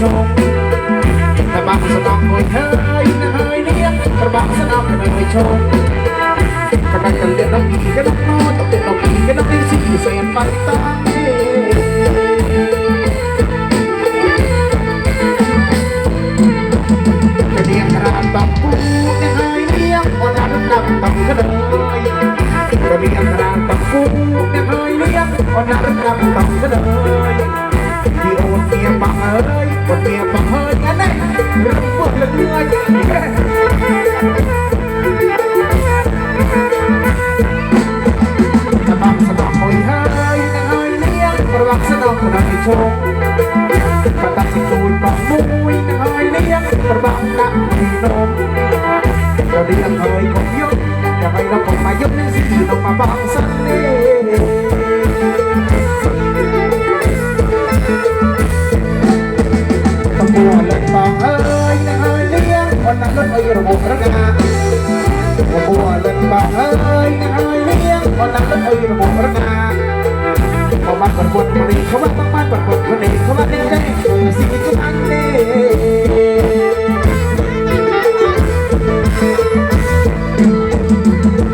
ជុំតែបាក់ស្នងអើយហើយណាហើយនេះប្របាក់ស្នងនៅជុំកណ្ដាលកណ្ដាលដល់ពីកណ្ដាលទៅទៅដល់ពីកណ្ដាលស៊ីស៊ីសែនបាត់តាទេ ชงประดับที่จูนบังมุ้ยเอยเลี้ยงประบังกับที่นมเราเรียกเฮยของยศจะให้เราคนมายศนี่งที่เรามาบังสันนี่ต้บัวเล็กบังเอ้ยเอยเลี้ยงคนนั้นรถเอยระบบรักงานบัวเล็กบังเอ้ยเอยเลี้ยงคนนั้นรถเอยระบบระกา มันปวดปวดมันเลยเขาว่าต้องมันปวดปวดมันเลยเขาว่าเล่นเล่นสิ่งที่คุณอันเล่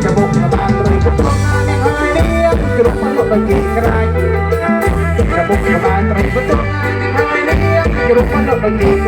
จะบอกกระบ้านเลยก็ต้องงานในหายเลี้ยงกระมันหลบไปกี่ไกลจะบอกกระบ้านเลยก็ต้องงานในหายเลี้ยงกระมันหลบไปกี่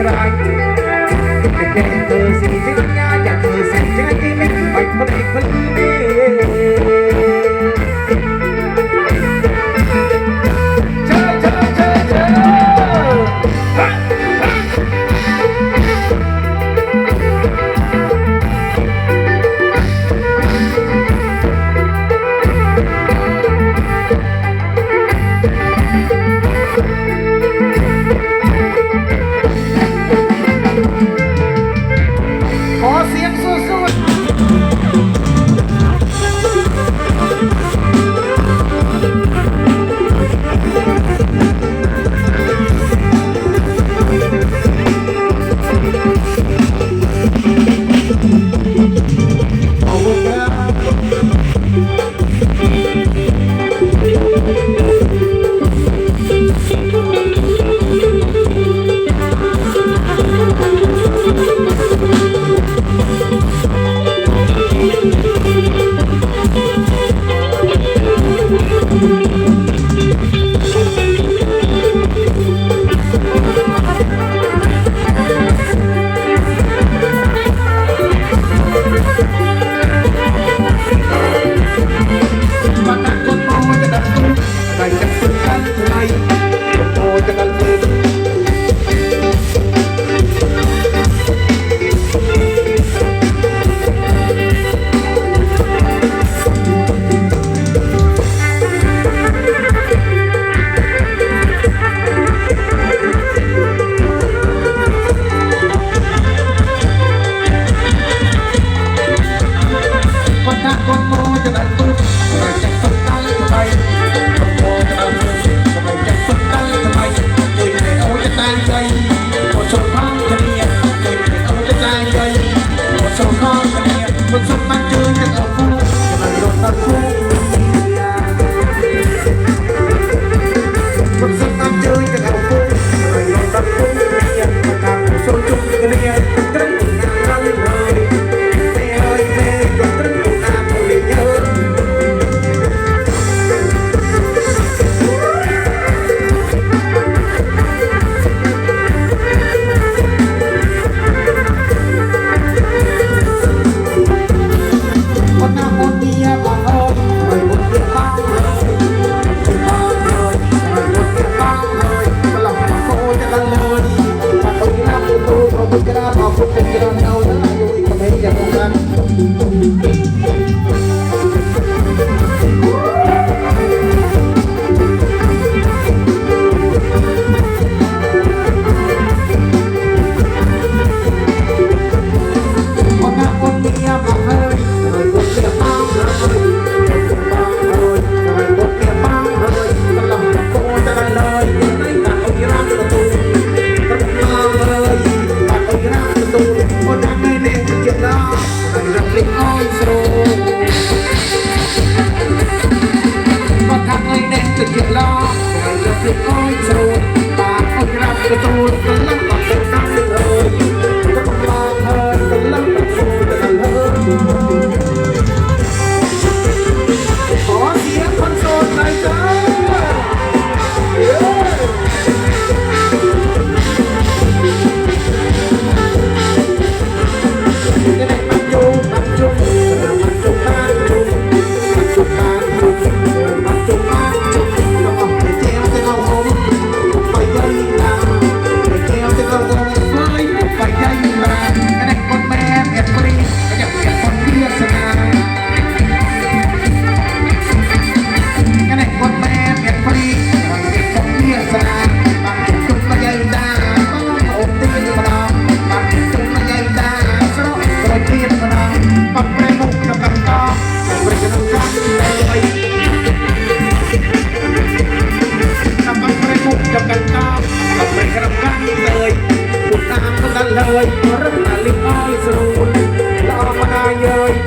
យរត់លិបអើយស្រួលល្អមកណាយើយ